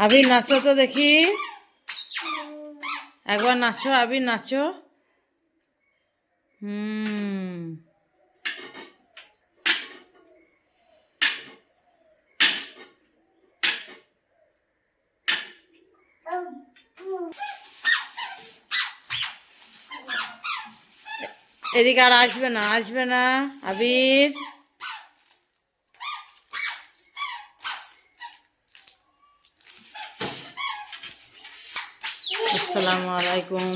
আবির নাচো তো দেখি। একবার নাচো আবির নাচো। হুম। এদিকে আর আসবে না আসবে না, আবির। আসসালামু আলাইকুম।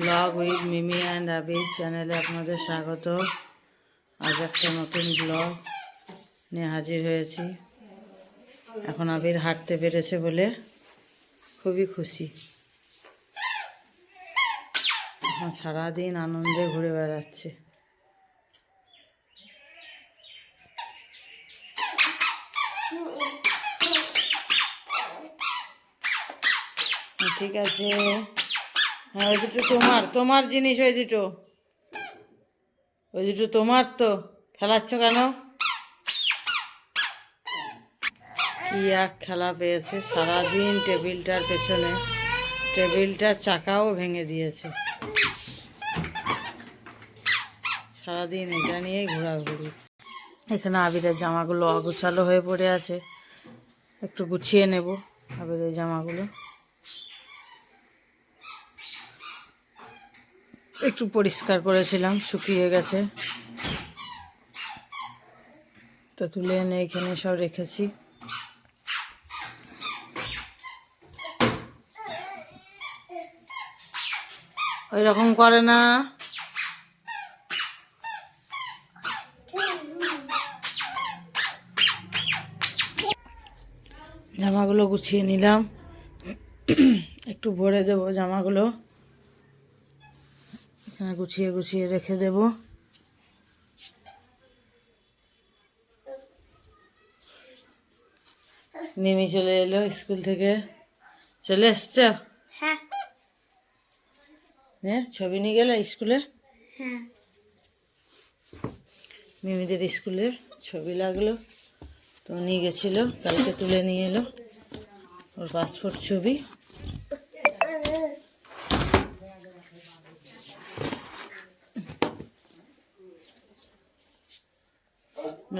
Vlog with Mimi and Abir চ্যানেলে আপনাদের স্বাগত। আজ একটা নতুন ব্লগ নিয়ে হাজির হয়েছি। এখন আবির হাঁটতে পেরেছে বলে খুবই খুশি। এখন সারাদিন আনন্দে ঘুরে বেড়াচ্ছে। ঠিক আছে। হ্যাঁ ওই দুটো তোমার তোমার জিনিস, ওই দুটো। ওই দুটো তোমার তো। খেলাচ্ছ কেন? কি এক খেলা পেয়েছে সারাদিন টেবিলটার পেছনে। টেবিলটার চাকাও ভেঙে দিয়েছে। সারাদিন এটা নিয়েই ঘোরাঘুরি। এখানে আবিরের জামাগুলো অগুছালো হয়ে পড়ে আছে। একটু গুছিয়ে নেব আবিরের জামাগুলো। একটু পরিষ্কার করেছিলাম, শুকিয়ে গেছে। তো তুলে এনে এখানে সব রেখেছি। ওই রকম করে না। জামাগুলো গুছিয়ে নিলাম। একটু ভরে দেবো জামাগুলো। গুছিয়ে গুছিয়ে রেখে দেব। মিমি চলে এলো স্কুল থেকে। চলে এসছ? হ্যাঁ। হ্যাঁ ছবি নিয়ে গেলে স্কুলে? হ্যাঁ। মিমিদের স্কুলে ছবি লাগল তো নিয়ে গেছিল কালকে তুলে নিয়ে এলো। ওর পাসপোর্ট ছবি।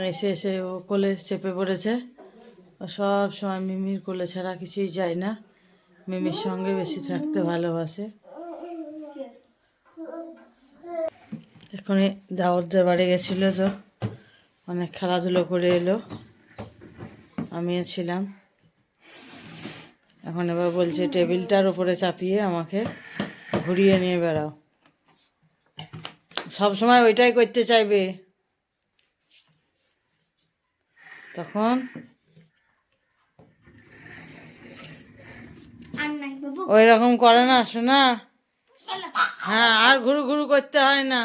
এসে এসে ও কোলে চেপে পড়েছে। ও সব সময় মিমির কোলে ছাড়া কিছুই যায় না। মিমির সঙ্গে বেশি থাকতে ভালোবাসে। এখনই দাওয়াতদের বাড়ি গেছিল তো। অনেক খেলাধুলো করে এলো। আমিও ছিলাম। এখন এবার বলছে, টেবিলটার উপরে চাপিয়ে আমাকে ঘুরিয়ে নিয়ে বেড়াও। সব সময় ওইটাই করতে চাইবে। তখন আর ওই রকম করে না শোনা। হ্যাঁ আর ঘুরু ঘুরু করতে হয় না।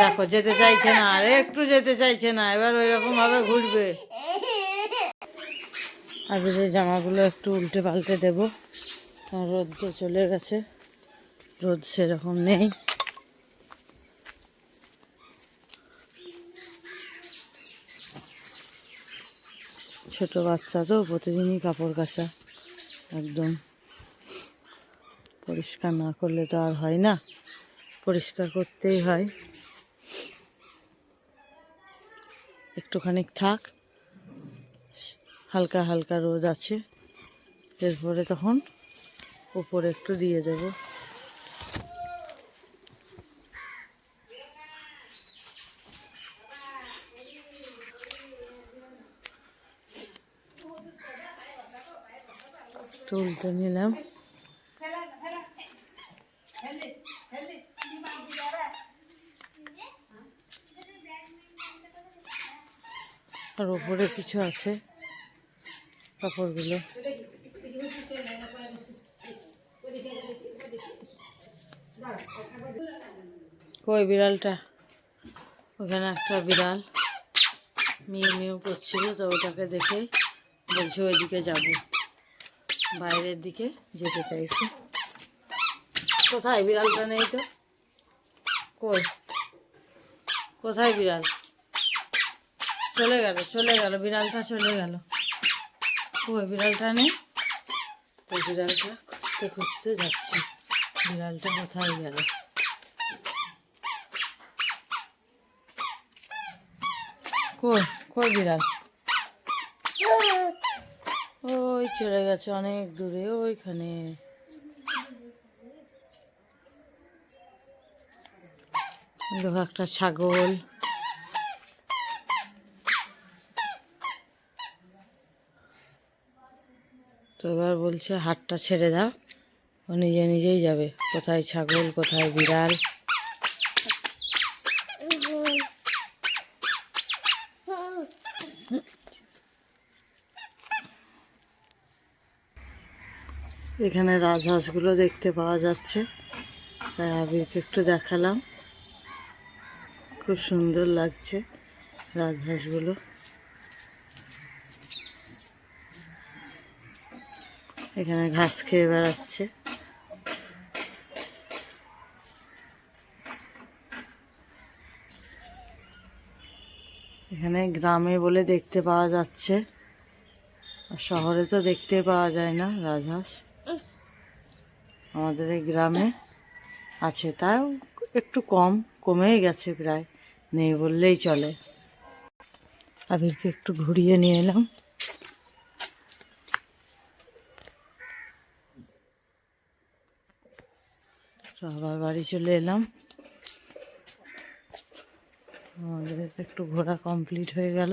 দেখো যেতে চাইছে না আর একটু যেতে চাইছে না এবার ওই রকম ভাবে ঘুরবে। আগে যে জামাগুলো একটু উল্টে পাল্টে দেবো। কারণ রোদ তো চলে গেছে। রোদ সেরকম নেই। ছোট বাচ্চা তো, প্রতিদিনই কাপড় কাচা। একদম পরিষ্কার না করলে তো আর হয় না। পরিষ্কার করতেই হয়। একটুখানি থাক। হালকা হালকা রোদ আছে। এরপরে তখন উপরে একটু দিয়ে দেব। উল্টে নিলাম। আর উপরে কিছু আছে কাপড়গুলো। কই বিড়ালটা? ওখানে একটা বিড়াল মেয়ে মিউ করছিল, তো ওটাকে দেখে বলছি ওইদিকে যাব। বাইরের দিকে যেতে চাইছে। কোথায় বিড়ালটা নেই তো? কই? কোথায় বিড়াল? চলে গেল চলে গেল, বিড়ালটা চলে গেল। ওই বিড়ালটা নেই? তো বিড়ালটা খুঁজতে খুঁজতে যাচ্ছি। বিড়ালটা কোথায় গেল? কই কই বিড়াল ওই চলে গেছে অনেক দূরে, ওইখানে। দেখো একটা ছাগল। তো এবার বলছে, হাটটা ছেড়ে দাও। ও নিজে নিজেই যাবে। কোথায় ছাগল, কোথায় বিড়াল? এখানে রাজহাঁসগুলো দেখতে পাওয়া যাচ্ছে। তাই আবিরকে একটু দেখালাম। খুব সুন্দর লাগছে রাজহাঁসগুলো। এখানে ঘাস খেয়ে বেড়াচ্ছে। এখানে গ্রামে বলে দেখতে পাওয়া যাচ্ছে, আর শহরে তো দেখতে পাওয়া যায় না রাজহাঁস। আমাদের এই গ্রামে আছে, তাও একটু কম, কমেই গেছে প্রায়, নেই বললেই চলে। আবিরকে একটু ঘুরিয়ে নিয়ে এলাম। আবার বাড়ি চলে এলাম। আমাদের একটু ঘোরা কমপ্লিট হয়ে গেল।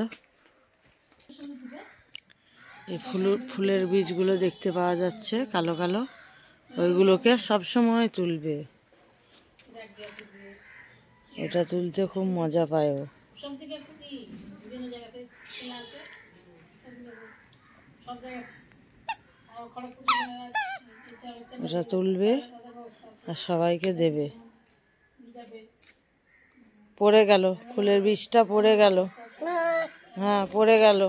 এই ফুল, ফুলের বীজগুলো দেখতে পাওয়া যাচ্ছে, কালো কালো। ওইগুলোকে সব সময় তুলবে। এটা তুলতে খুব মজা পায় ও। এটা তুলবে আর সবাইকে দেবে। পড়ে গেল, ফুলের বীজটা পড়ে গেল। হ্যাঁ পড়ে গেল।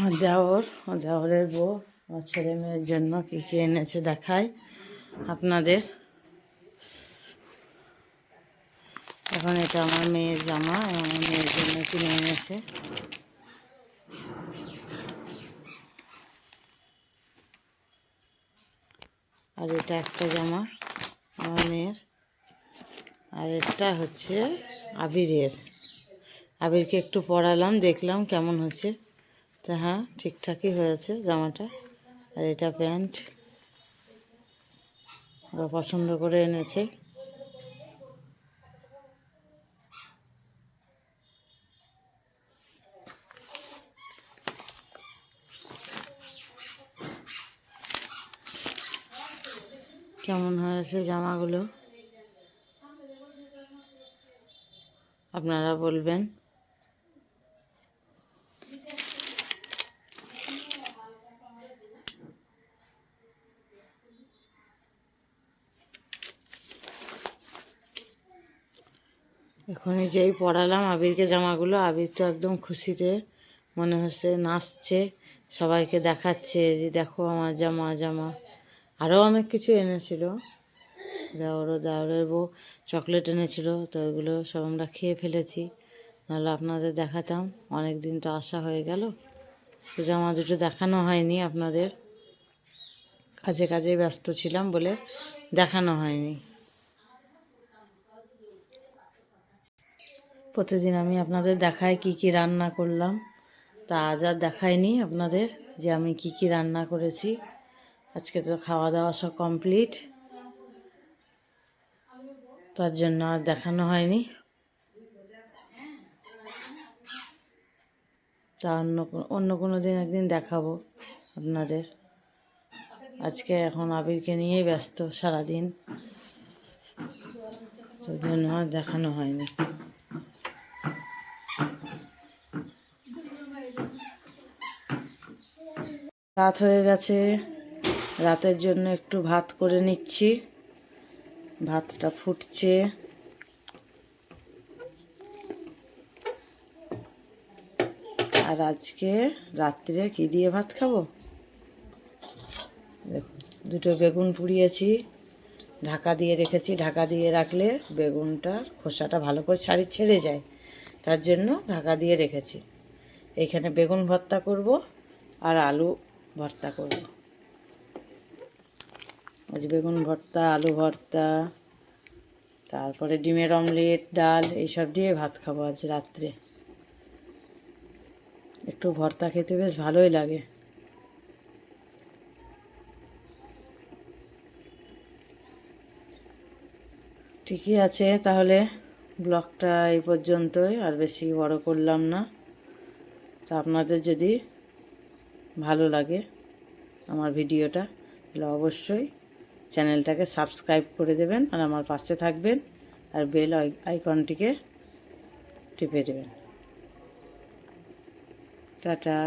আমার দেওর বউ, আমার ছেলে মেয়ের জন্য কী কী এনেছে দেখায় আপনাদের। এখন এটা আমার মেয়ের জামা আমার মেয়ের জন্য কিনে এনেছে। আর এটা একটা জামা আমার মেয়ের। আর এটা হচ্ছে আবিরের। আবিরকে একটু পড়ালাম দেখলাম কেমন হচ্ছে। তা হ্যাঁ ঠিকঠাকই হয়েছে জামাটা। আর এটা প্যান্ট ওরা পছন্দ করে এনেছে। কেমন হয়েছে জামাগুলো? আপনারা বলবেন। এখনই যেই পরালাম আবিরকে জামাগুলো, আবির তো একদম খুশিতে মনে হচ্ছে নাচছে, সবাইকে দেখাচ্ছে যে দেখো আমার জামা জামা। আরও অনেক কিছু এনেছিল। দেওয়ারও দেওয়ারের বউ চকলেট এনেছিল, তো ওইগুলো সব আমরা খেয়ে ফেলেছি। নাহলে আপনাদের দেখাতাম অনেক দিন তো আসা হয়ে গেল। তো জামা দুটো দেখানো হয়নি আপনাদের। কাজে কাজে ব্যস্ত ছিলাম বলে দেখানো হয়নি। প্রতিদিন আমি আপনাদের দেখাই কি কি রান্না করলাম। তা আজ আর দেখাইনি আপনাদের যে আমি কি কি রান্না করেছি। আজকে তো খাওয়া দাওয়া সব কমপ্লিট। তার জন্য আর দেখানো হয়নি। তা অন্য অন্য কোনো দিন একদিন দেখাবো আপনাদের। আজকে এখন আবিরকে নিয়েই ব্যস্ত সারাদিন। তার জন্য আর দেখানো হয়নি। রাত হয়ে গেছে। রাতের জন্য একটু ভাত করে নিচ্ছি। ভাতটা ফুটছে। আর আজকে রাত্রে কি দিয়ে ভাত খাব? দুটো বেগুন পুড়িয়েছি। ঢাকা দিয়ে রেখেছি। ঢাকা দিয়ে রাখলে বেগুনটার খোসাটা ভালো করে ছাড়ি ছেড়ে যায়। তার জন্য ঢাকা দিয়ে রেখেছি। এখানে বেগুন ভর্তা করব আর আলু ভর্তা করব। আজ বেগুন ভর্তা, আলু ভর্তা, তারপরে ডিমের অমলেট, ডাল, এইসব দিয়ে ভাত খাব আজ রাত্রে। একটু ভর্তা খেতে বেশ ভালোই লাগে। ঠিকই আছে তাহলে। ব্লগটা এই পর্যন্তই, আর বেশি বড় করলাম না। তো আপনাদের যদি ভালো লাগে আমার ভিডিওটা, তাহলে অবশ্যই চ্যানেলটাকে সাবস্ক্রাইব করে দেবেন আর আমার পাশে থাকবেন, আর বেল আইকনটিকে টিপে দেবেন। টাটা।